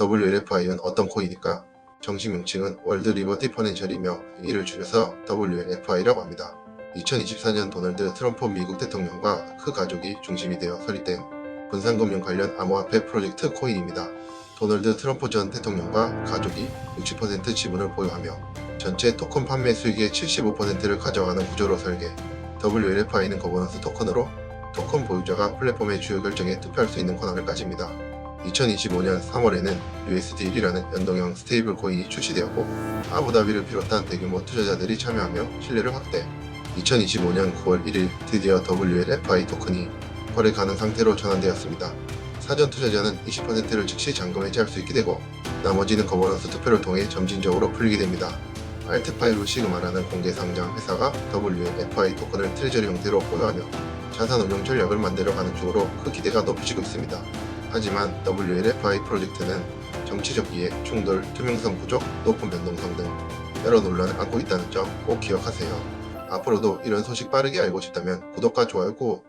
WLFI는 어떤 코인일까? 정식 명칭은 월드 리버티 퍼넨셜이며 이를 줄여서 WLFI라고 합니다. 2024년 도널드 트럼프 미국 대통령과 그 가족이 중심이 되어 설립된 분산금융 관련 암호화폐 프로젝트 코인입니다. 도널드 트럼프 전 대통령과 가족이 60% 지분을 보유하며 전체 토큰 판매 수익의 75%를 가져가는 구조로 설계. WLFI는 거버넌스 토큰으로 토큰 보유자가 플랫폼의 주요 결정에 투표할 수 있는 권한을 가집니다. 2025년 3월에는 USD1이라는 연동형 스테이블 코인이 출시되었고 아부다비를 비롯한 대규모 투자자들이 참여하며 신뢰를 확대. 2025년 9월 1일 드디어 WLFI 토큰이 거래 가능 상태로 전환되었습니다. 사전 투자자는 20%를 즉시 잔금 해지할 수 있게 되고 나머지는 거버넌스 투표를 통해 점진적으로 풀리게 됩니다. 알트파이로 시그마라는 공개 상장 회사가 WLFI 토큰을 트레저리 형태로 보유하며 자산 운용 전략을 만들어 가는 쪽으로 그 기대가 높아지고 있습니다. 하지만 WLFI 프로젝트는 정치적 이해, 충돌, 투명성 부족, 높은 변동성 등 여러 논란을 안고 있다는 점 꼭 기억하세요. 앞으로도 이런 소식 빠르게 알고 싶다면 구독과 좋아요 꼭